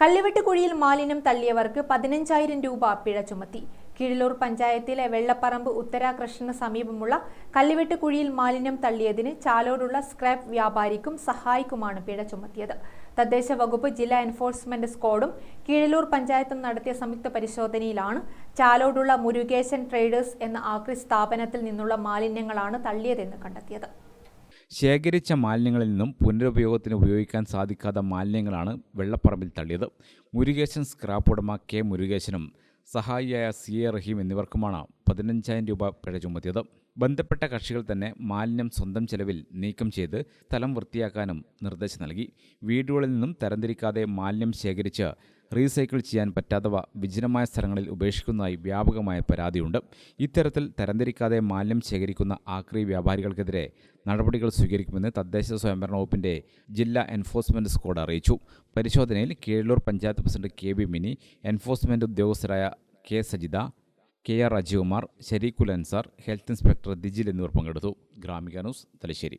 കള്ളിവെട്ടുകുഴിയിൽ മാലിന്യം തള്ളിയവർക്ക് പതിനഞ്ചായിരം രൂപ പിഴ ചുമത്തി. കീഴലൂർ പഞ്ചായത്തിലെ വെള്ളപ്പറമ്പ് ഉത്തരാകൃഷ്ണന് സമീപമുള്ള കള്ളിവെട്ടുകുഴിയിൽ മാലിന്യം തള്ളിയതിന് ചാലോടുള്ള സ്ക്രാപ്പ് വ്യാപാരിക്കും സഹായിക്കുമാണ് പിഴ ചുമത്തിയത്. തദ്ദേശ വകുപ്പ് ജില്ലാ എൻഫോഴ്സ്മെന്റ് സ്ക്വാഡും കീഴലൂർ പഞ്ചായത്തും നടത്തിയ സംയുക്ത പരിശോധനയിലാണ് ചാലോടുള്ള മുരുകേശൻ ട്രേഡേഴ്സ് എന്ന ആക്രി സ്ഥാപനത്തിൽ നിന്നുള്ള മാലിന്യങ്ങളാണ് തള്ളിയതെന്ന് കണ്ടെത്തിയത്. ശേഖരിച്ച മാലിന്യങ്ങളിൽ നിന്നും പുനരുപയോഗത്തിന് ഉപയോഗിക്കാൻ സാധിക്കാത്ത മാലിന്യങ്ങളാണ് വെള്ളപ്പറമ്പിൽ തള്ളിയത്. മുരുകേശൻ സ്ക്രാപ്പ് ഉടമ കെ മുരുകേശനും സഹായിയായ സി എ റഹീം എന്നിവർക്കുമാണ് പതിനഞ്ചായിരം രൂപ പിഴ ചുമത്തിയത്. ബന്ധപ്പെട്ട കക്ഷികൾ തന്നെ മാലിന്യം സ്വന്തം ചെലവിൽ നീക്കം ചെയ്ത് സ്ഥലം വൃത്തിയാക്കാനും നിർദ്ദേശം നൽകി. വീടുകളിൽ നിന്നും തരംതിരിക്കാതെ മാലിന്യം ശേഖരിച്ച് റീസൈക്കിൾ ചെയ്യാൻ പറ്റാത്തവ വിജനമായ സ്ഥലങ്ങളിൽ ഉപേക്ഷിക്കുന്നതായി വ്യാപകമായ പരാതിയുണ്ട്. ഇത്തരത്തിൽ തരംതിരിക്കാതെ മാലിന്യം ശേഖരിക്കുന്ന ആക്രി വ്യാപാരികൾക്കെതിരെ നടപടികൾ സ്വീകരിക്കുമെന്ന് തദ്ദേശ സ്വയംഭരണ വകുപ്പിന്റെ ജില്ലാ എൻഫോഴ്സ്മെന്റ് സ്ക്വാഡ് അറിയിച്ചു. പരിശോധനയിൽ Keezhallur panchayat president K B Mini enforcement ഉദ്യോഗസ്ഥരായ K Sajitha K R Ajikumar Shareekhul Ansar health inspector Dijil എന്നിവർ പങ്കെടുത്തു. Gramika news Thalassery.